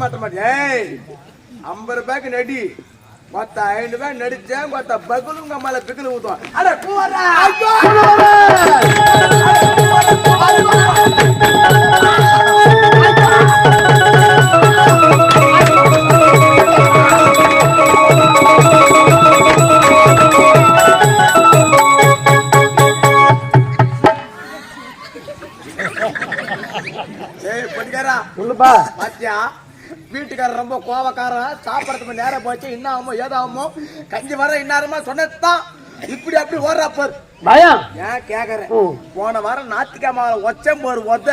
மாட்ட மாட்டேன். ஐம்பது ரூபாய்க்கு நடி. மொத்த ஐநூறு ரூபாய் நடிச்சேன் மொத்த பகுலுங்க மேல பிக்கல் ஊத்துவோம் அட கூவரா வீட்டுக்காரர் ரொம்ப கோவக்காரன். சாப்பிடறதுக்கு நேரம் போச்சு என்ன ஆகுமோ ஏதாகுமோ. கஞ்சி வர இன்னாரமா சொன்னதுதான். இப்படி அப்படி ஓடுறா பாரு. பயம் ஏன் கேக்குறேன். போன வாரம் ஞாத்திக்காம ஒச்சம் போரு ஒத்த.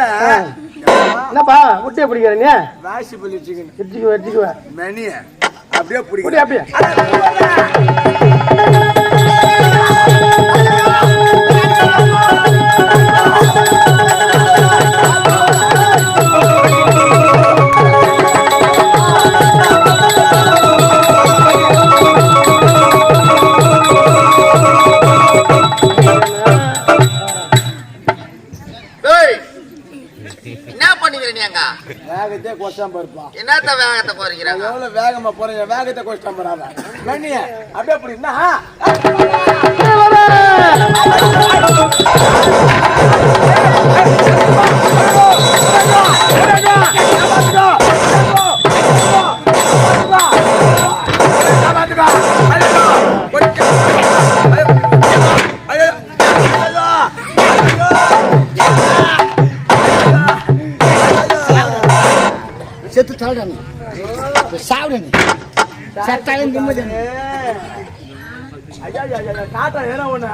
என்னப்பா முட்டையை பிடிக்கிற நீ? ராசி பண்ணி வச்சுக்கணும் வச்சுக்குவ வச்சுக்குவ. மெனிய அப்படியே பிடிக்கும் அப்படியே. என்ன பண்ணிக்கிற நீங்க வேகத்தே கொஸ்டாம பாருப்பா என்னத்த வேகத்தை நான் எவ்வளவு வேகமா போறேன் வேகத்தை கொஸ்டாம போறாங்க மெனிய அப்படியே அப்படி என்ன சாப்பிடுங்க சத்தாலும் நிம்மதி ஐயா ஐயா ஐயா டாட்டா ஏன்னா ஒண்ணு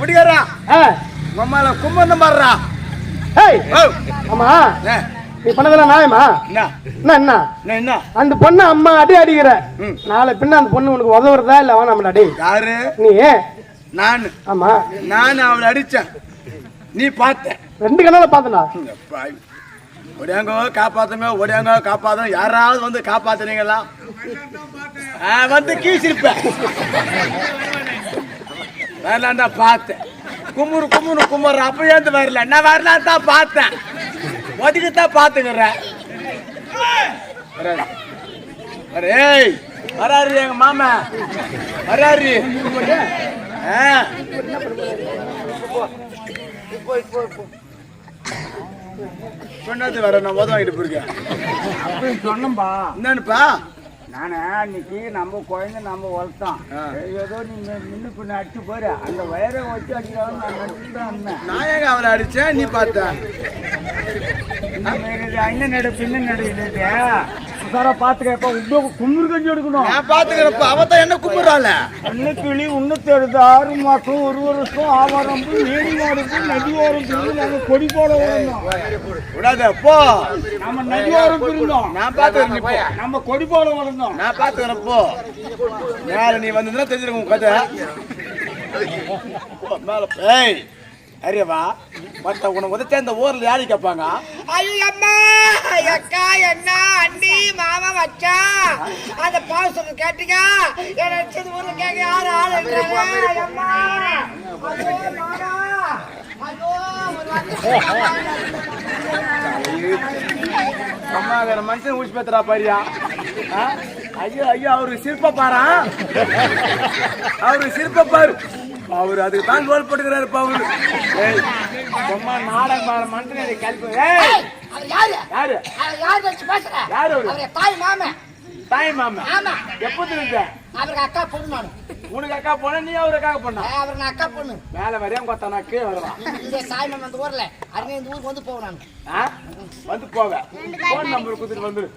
பிடிக்காரா ஆ. மம்மால கும்பந்தம் பாடுறா. ஏய் ஏ, நீ பண்ணதெல்லாம் நியாயமா? என்ன? என்ன என்ன? அந்த பொண்ணை அம்மா அடி அடிக்கிற. நாளை பின்ன அந்த பொண்ணு உனக்கு உதவுறதா இல்ல வேணாம்டா டேய் யாரு? நீ நான். ஆமா. நான் அவளை அடிச்சேன். நீ பார்த்த. ரெண்டு கண்ணால பாத்தனா பாய். ஒடியாங்கோ காப்பாத்துங்க ஒடியாங்கோ காப்பாத்துங்க. யாராவது வந்து காப்பாத்துனீங்களா? ஆ, வந்து கீசிருப்பேன். வரலான் தான் பார்த்தேன். குமுறு குமுறு குமுறு. அப்ப ஏந்து வரல. நான் வரலாம் தான் பார்த்தேன். ஒதுக்கி தான் பார்த்துக்கிறேன். ஏய் வராரு எங்க மாமா. வராரு. சொன்னது வர நான் உதவாங்கிட்டு போயிருக்கேன். என்னன்னுப்பா? நானே அன்னைக்கு நம்ம குழந்தை நம்ம வளர்த்தோம். ஏதோ நீங்க முன்ன பின்ன அடிச்சு போற அந்த வயரை வச்சு அடிக்கிறாங்க நான் நடிச்சு தான் இருந்தேன். நான் ஏங்க அவளை அடிச்சேன்? நீ பார்த்த. இந்த மாதிரி இது அண்ணன் நடு பின்ன நடு சாரா பாத்துக்க இப்ப உங்க கும்பிடு கஞ்சி எடுக்கணும். நான் பாத்துக்கிறப்ப அவதான் என்ன கும்பிடுறாள் அன்ன கிளி உன்னத்து எடுத்து ஆறு மாசம் ஒரு வருஷம் ஆவாரம் ஏரி மாடுக்கு நதி ஓரம் பிரிந்து நாங்க கொடி போட வரணும் விடாத போ. நம்ம நதி ஓரம் பிரிந்தோம் நான் பாத்துக்கிறேன் நம்ம கொடி போட வளர்ந்தோம் நான் பாத்துக்கிறேன் போ. மேல நீ வந்ததுன்னா தெரிஞ்சிருக்கும் கதை. மேல. ஏய் அறியவா மத்த உனக்கு உதச்சா இந்த ஊர்ல யாரு கேட்பாங்க? ஐயோ அம்மா அக்கா என்ன அண்ணி மாமா மச்சா? அந்த பால் சொல்ல கேட்டீங்க நினைச்சது ஊர்ல கேட்க யாரு ஆள் அம்மா வேற மனுஷன் ஊசி பேத்துறா பாரியா? ஐயோ ஐயோ அவருக்கு சிற்ப பாரா? அவருக்கு சிற்ப பாரு. அவரு அதுக்கு தான் கோல் போட்டுக்கிறாரு அவரு அம்மா நாடகம் பாரு ஏய்! அவர் யாரு? யாரு? அவர் யாரு பேசுற? யாரு அவரு? அவர் தாய் மாமன். தாய் மாமா. ஆமா. எப்போ இருந்த? அவருக்கு அக்கா பொண்ணு நான் உனக்கு அக்கா போன நீ அவருக்காக பண்ணா? அவருக்கு நான் அக்கா பொண்ணு. மேல வரையும் கொத்தா நான் கீழே வருவான் இந்த சாய் மாமன் அந்த ஊர்ல. அருண் இந்த ஊருக்கு வந்து போவேன் நான்? வந்து போவேன் போன் நம்பர் கொடுத்துட்டு வந்துரு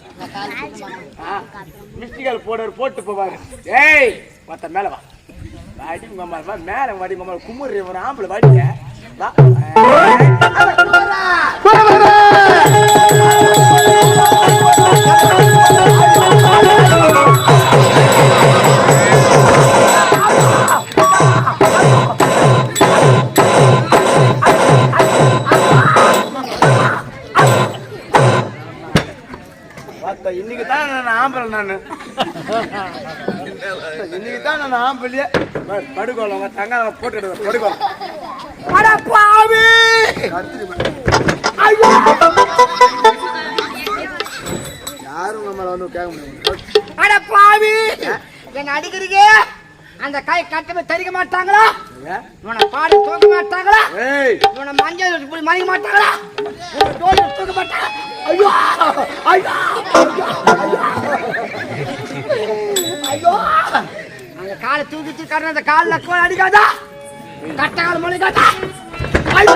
மிஸ்டிகால் போடுவார் போட்டு போவாரு. ஏய் மத்த மேல வா. வாடி உங்க அம்மா வா. மேல வாடி உங்க அம்மா குமுறு ஒரு ஆம்பளை வாடிங்க. பார்த்தா, இன்னைக்கு தான் நான் ஆம்பளை நானு. இன்னைக்கு தான் நான் ஆம்பளையே படுகோலம் தங்க போட்டு படுகோலம் பாவி! யாரும் நம்மள வந்து கேட்க முடியும் அட பாவி! என்ன அடிக்கிறீங்க? அந்த கை கட்டமே தரிக்க மாட்டாங்களா? உன பாடி தூக்க மாட்டாங்களா? உன மஞ்சள் இப்படி மறிக்க மாட்டாங்களா? உன தோல் தூக்க மாட்டாங்க ஐயோ! ஐயோ! ஐயோ! அந்த காலை தூக்கிட்டு கரண அந்த காலில் கோல் அடிக்காதா? கட்ட கால் முளைக்காதா ஐயோ!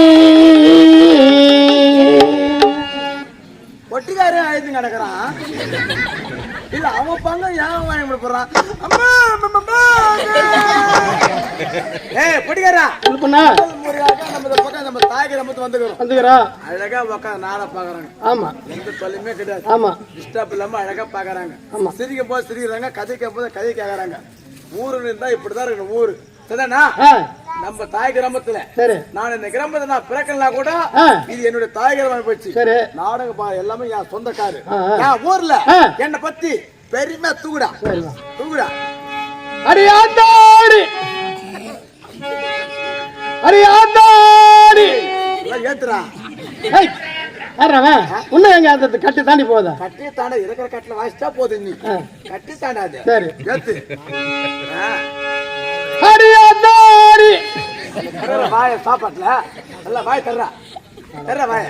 இல்ல அவன் பங்க ஏன் வாங்கி போடுறான் அம்மா அம்மா, ஏய் பொட்டிக்காரா. இது பண்ணா நம்ம தாய்க்கு நம்ம வந்துக்கிறோம். வந்துக்கிறா. அழகா உட்காந்து நாளை பாக்குறாங்க ஆமா. எந்த தொல்லையுமே கிடையாது. ஆமா. டிஸ்டர்ப் இல்லாம அழகா பாக்குறாங்க ஆமா. சிரிக்கும் போது சிரிக்கிறாங்க கதைக்கும் போது கதை கேக்குறாங்க. ஊருன்னு இருந்தா இப்படிதான் இருக்கணும் ஊரு. சரிதானா? நம்ம தாய் கிராமத்துல சரி. நான் இந்த கிராமத்துல நான் பிறக்கலாம் கூட. இது என்னுடைய தாய் கிராமம் போச்சு. சரி. நாடகம் பா எல்லாமே என் சொந்தக்காரு. என் ஊர்ல. என்னை பத்தி பெருமையா தூக்குடா. தூக்குடா. ஆத்தாடி. எல்லாம் ஏத்துறா இன்னும் எங்க அந்த கட்டி தாண்டி போகுதா? கட்டி தாண்டா இருக்கிற கட்டில வாசிச்சா போதும் நீ. கட்டி தாண்டாது. சரி. ஏத்து. அடி வாய சாப்பாட்டுல. நல்லா வாய தர்றா தர்றா வாய.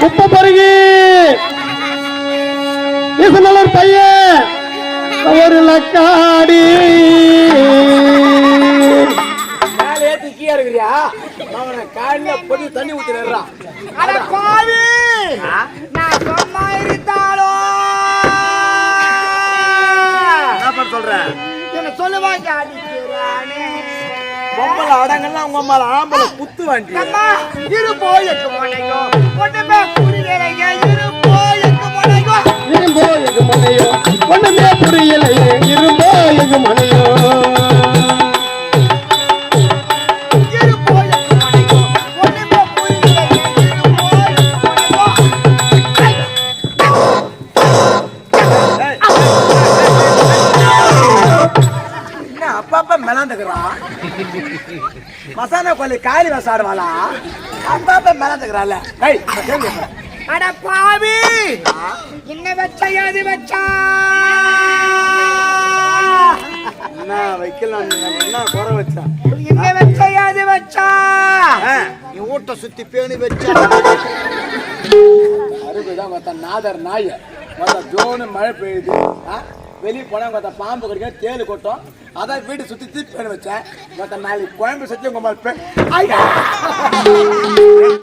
குப்பை பருகி நல்ல ஒரு பையன் ஒரு லக்காடி. தண்ணி ஊத்திடுறான் அட பாவி! நான் சும்மா இருந்தாலும் சொல்றேன் என்ன சொல்லுவாங்க பொம்பளை அடங்கெல்லாம் உங்க அம்மால ஆம்பளை புத்து வாண்டி அம்மா இரு போயக்கு முனையோ. ஒண்ணுமே புரியலைங்க இரு போயக்கு முனையோ. இரும்போ எகு மனையோ. ஒண்ணுமே புரியலையே இரும்போ எகு மனையோ. அப்பப்ப மெலாந்துக்கிறான் மசாலா கோழி காலி வசாடுவாளா அப்பப்ப மெலாந்துக்கிறாள் ஏய் கேள்வி அட பாவி! என்ன வச்சா ஏது வச்சா? என்ன வைக்கலாம்? என்ன குறை வச்சா? என்ன வச்சா ஏது வச்சா? நீ ஊட்ட சுத்தி பேணி வச்ச? அருகுதான் நாதர் நாய் மழை பெய்யுது. வெளியே போனால் பார்த்தா பாம்பு கடிக்கும் தேல் கொட்டும். அதான் வீடு சுத்தி தீட்டு வச்சேன். பார்த்தா நாளைக்கு குழம்பு சத்தி உங்க மாதிரி